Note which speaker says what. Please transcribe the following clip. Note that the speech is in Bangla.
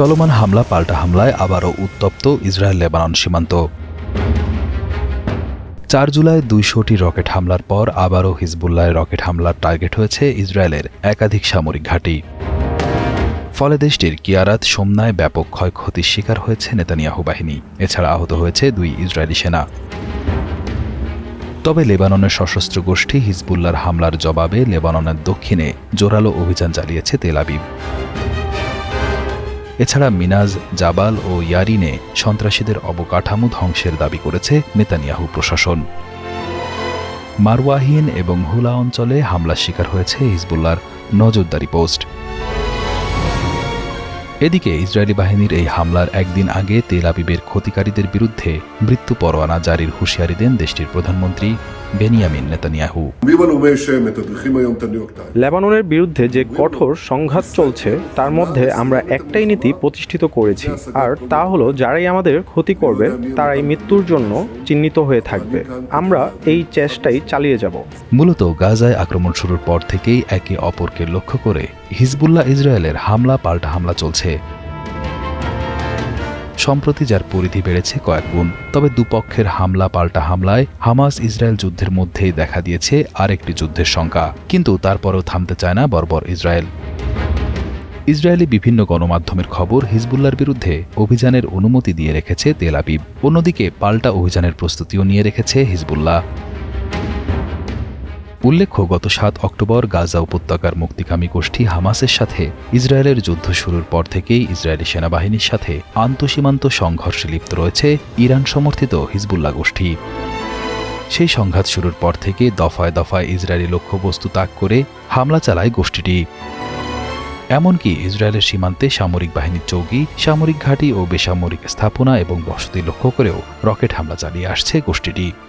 Speaker 1: চলমান হামলা পাল্টা হামলায় আবারও উত্তপ্ত ইসরায়েল লেবানন সীমান্ত চার জুলাই দুইশোটি রকেট হামলার পর আবারও হিজবুল্লাহ রকেট হামলার টার্গেট হয়েছে ইসরায়েলের একাধিক সামরিক ঘাঁটি ফলে দেশটির কিয়ারাত সোমনায় ব্যাপক ক্ষয়ক্ষতির শিকার হয়েছে নেতানিয়াহু বাহিনী এছাড়া আহত হয়েছে দুই ইসরায়েলি সেনা তবে লেবাননের সশস্ত্র গোষ্ঠী হিজবুল্লার হামলার জবাবে লেবাননের দক্ষিণে জোরালো অভিযান চালিয়েছে তেল আবিব এছাড়া মিনাজ জাবাল ও ইয়ারিনে সন্ত্রাসীদের অবকাঠামো ধ্বংসের দাবি করেছে নেতানিয়াহু প্রশাসন মারওয়াহিন এবং হুলা অঞ্চলে হামলার শিকার হয়েছে হিজবুল্লার নজরদারি পোস্ট এদিকে ইসরায়েলি বাহিনীর এই হামলার একদিন আগে তেল আবিবের ক্ষতিকারীদের বিরুদ্ধে মৃত্যু পরোয়ানা জারির হুঁশিয়ারি দেন দেশটির প্রধানমন্ত্রী বেনিয়ামিন নেতানিয়াহু
Speaker 2: লেবাননের বিরুদ্ধে যে কঠোর সংঘাত চলছে তার মধ্যে আমরা একটাই নীতি প্রতিষ্ঠিত করেছি আর তা হলো যারাই আমাদের ক্ষতি করবে তারাই মৃত্যুর জন্য চিহ্নিত হয়ে থাকবে আমরা এই চেষ্টাই চালিয়ে যাব
Speaker 1: মূলত গাজায় আক্রমণ শুরুর পর থেকেই একে অপরকে লক্ষ্য করে হিজবুল্লাহ ইসরায়েলের হামলা পাল্টা হামলা চলছে সম্প্রতি যার পরিধি বেড়েছে কয়েক গুণ তবে দুপক্ষের হামলা পাল্টা হামলায় হামাস ইসরায়েল যুদ্ধের মধ্যেই দেখা দিয়েছে আরেকটি যুদ্ধের শঙ্কা কিন্তু তারপরেও থামতে চায় না বর্বর ইসরায়েল ইসরায়েলি বিভিন্ন গণমাধ্যমের খবর হিজবুল্লার বিরুদ্ধে অভিযানের অনুমতি দিয়ে রেখেছে তেল আবিব অন্যদিকে পাল্টা অভিযানের প্রস্তুতিও নিয়ে রেখেছে হিজবুল্লাহ উল্লেখ্য গত সাত অক্টোবর গাজা উপত্যকার মুক্তিকামী গোষ্ঠী হামাসের সাথে ইসরায়েলের যুদ্ধ শুরুর পর থেকেই ইসরায়েলি সেনাবাহিনীর সাথে আন্তঃসীমান্ত সংঘর্ষে লিপ্ত রয়েছে ইরান সমর্থিত হিজবুল্লাহ গোষ্ঠী সেই সংঘাত শুরুর পর থেকে দফায় দফায় ইসরায়েলি লক্ষ্যবস্তু তাক করে হামলা চালায় গোষ্ঠীটি এমনকি ইসরায়েলের সীমান্তে সামরিক বাহিনীর চৌকি সামরিক ঘাঁটি ও বেসামরিক স্থাপনা এবং বসতি লক্ষ্য করেও রকেট হামলা চালিয়ে আসছে গোষ্ঠীটি